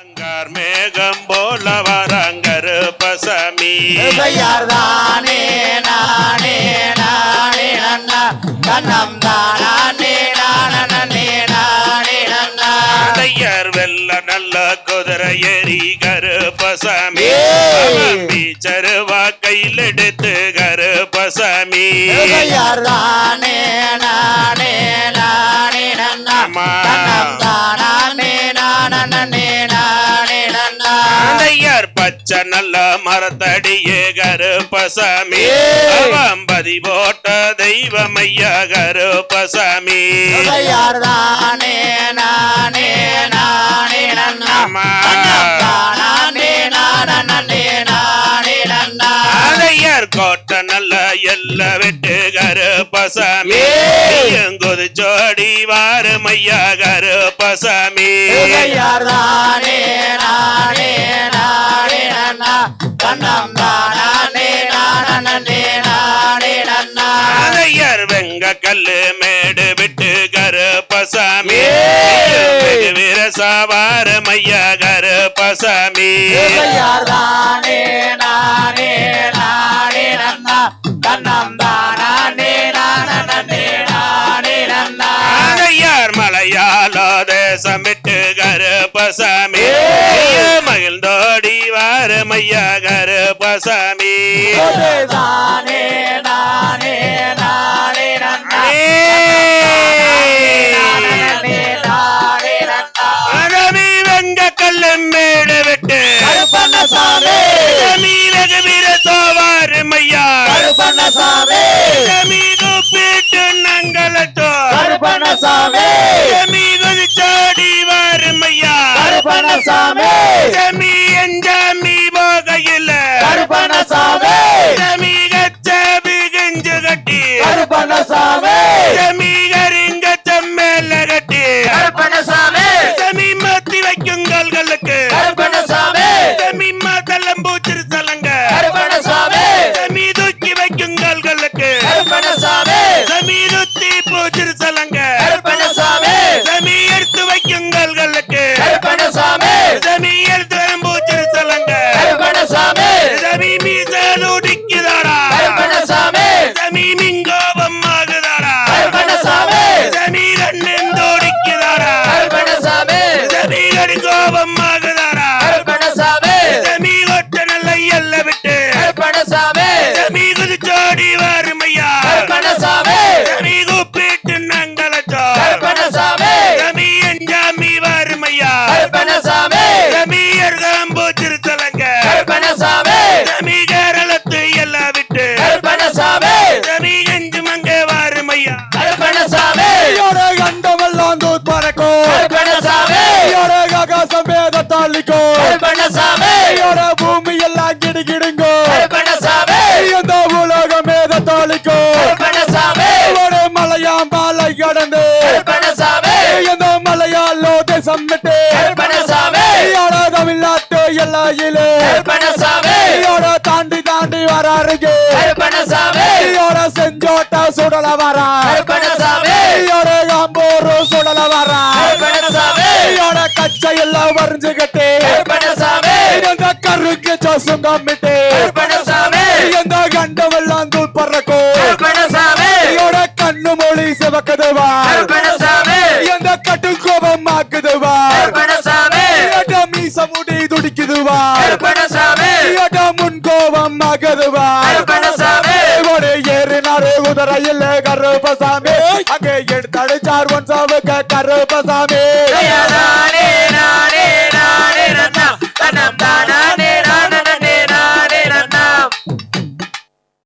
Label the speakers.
Speaker 1: அங்கார் மேகம் போல வரங்கரு பசமி.
Speaker 2: தானே நானே நானே நன்னா. கண்ணம் தானே நானே நானே நன்னா.
Speaker 1: அடையர் வெல்ல நல்ல குதிரை எரி கருப்பசாமி. பீச்சருவா கையில் எடுத்து கருப்பசாமி
Speaker 2: தானே நானே
Speaker 1: நல்ல மரத்தடியே கருப்பசாமி. அவம்பதி போட்ட தெய்வம் ஐயா கருப்பசாமி
Speaker 2: தானே நானே நானே நன்னா
Speaker 1: ஆமா.
Speaker 2: கண்ணம் தானே நானே நானே நன்னா
Speaker 1: அடையர் கோட்டை நல்ல எல்ல வெட்டு கருப்பசாமி. எங்குது ஜோடி வாரு மையா கருப்பசாமி
Speaker 2: தானே
Speaker 1: கல்லு மேடு விட்டு கருப்பசாமி.
Speaker 2: ஏய்.
Speaker 1: வீரசாவாரு மையா கருப்பசாமி. மலையாளோ தேசம் விட்டு கருப்பசாமி. மகிழ்ந்தோடி வாரு மையா கருப்பசாமி
Speaker 2: தானே நானே நானே
Speaker 1: ரவி வெங்க கல்லு மேடு விட்டு. ரவி வெகு வீர சோவாரு மையா. ரவி கூப்பிட்டு நங்களத்தோ
Speaker 2: கருப்பண்ணசாமி. கருப்பண்ணசாமி
Speaker 1: ரவி எஞ்சாமி போகையில்.
Speaker 2: கருப்பண்ணசாமி
Speaker 1: ரவி கச்ச பிகஞ்சு கட்டி.
Speaker 2: கருப்பண்ணசாமி
Speaker 1: ரவி
Speaker 2: கருப்பண்ணசாமி.
Speaker 3: பூமி எல்லாம் கிடு கிடுங்கோ
Speaker 2: கருப்பண்ணசாமி.
Speaker 3: இந்த உலகம் வேத தாளிக்கும்
Speaker 2: கருப்பண்ணசாமி.
Speaker 3: ஒரு மலையாம் பாலை கடந்து.
Speaker 2: கருப்பண்ணசாமி.
Speaker 3: இந்த மலையாளோ தேசம் விட்டு
Speaker 2: கருப்பண்ணசாமி.
Speaker 3: யோர தமிழ்நாட்டு எல்லையிலே.
Speaker 2: கருப்பண்ணசாமி.
Speaker 3: யோர தாண்டி தாண்டி வராருங்க
Speaker 2: கருப்பண்ணசாமி.
Speaker 3: யோர செஞ்சோட்ட சுடல வரா.
Speaker 2: கருப்பண்ணசாமி.
Speaker 3: யோர காம்பூர் சுடல வரா. எல்லாம் வரைஞ்சுக்கிட்டு எந்த கருக்கு சோசும் கம்மிட்டு
Speaker 2: கருப்பண்ணசாமி.
Speaker 3: எந்த கண்டமெல்லாம் தூள் பறக்கும் யோட கண்ணு மொழி சிவக்குதுவா. எந்த கட்டு கோபம் ஆக்குதுவா. மீச முடி துடிக்குதுவா. முன் கோபம் ஆகுதுவா ஏறினாரு குதிரையில் கருப்பசாமி. அங்கே எடுத்தடிச்சார் ஒன் சாவுக்க கருப்பசாமி.